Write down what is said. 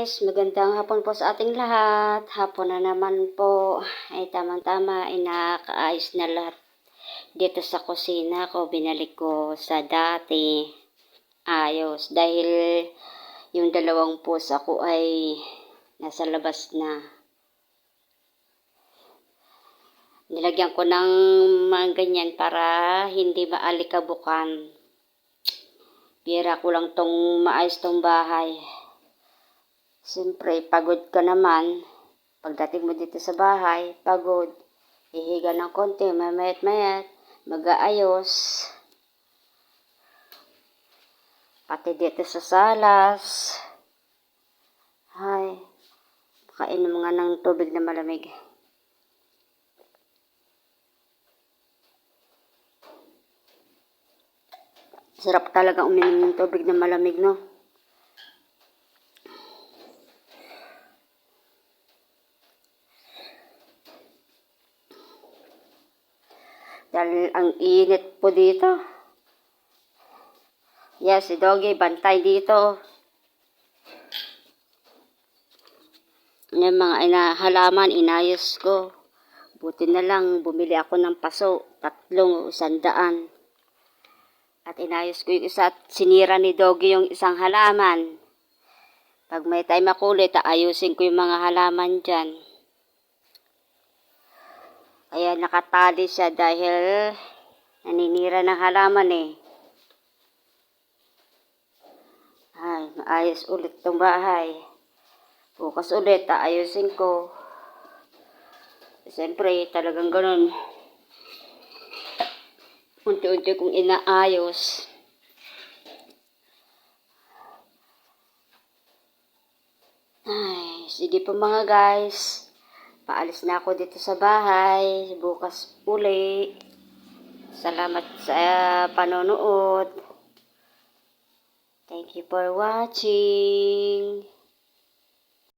guys, magandang hapon po sa ating lahat. Hapon na naman po. Ay tamang-tama, inakaayos na lahat dito sa kusina ko. Binalik ko sa dati. Ayos. Dahil yung dalawang pusa ko ay nasa labas na. Nilagyan ko ng mga ganyan para hindi maalikabukan. Bira ko lang tong maayos tong bahay. Siyempre, pagod ka naman. Pagdating mo dito sa bahay, pagod. Hihiga ng konti, mamayat-mayat, mag-aayos. Pati dito sa salas. Ay, makainom nga ng tubig na malamig. Sarap talaga uminom ng tubig na malamig, no? Dahil ang init po dito. Yes, si Doggy, bantay dito. Yung mga halaman, inayos ko. Buti na lang, bumili ako ng paso, tatlong sandaan. At inayos ko yung isa at sinira ni Doggy yung isang halaman. Pag may time makulit, ayusin ko yung mga halaman dyan. Kaya nakatali siya dahil naninira ng halaman eh. Ay, maayos ulit tong bahay. Bukas ulit, ayusin ko. Siyempre, talagang ganun. Unti-unti kong inaayos. Ay, sige po mga guys. Paalis na ako dito sa bahay. Bukas uli. Salamat sa panonood. Thank you for watching.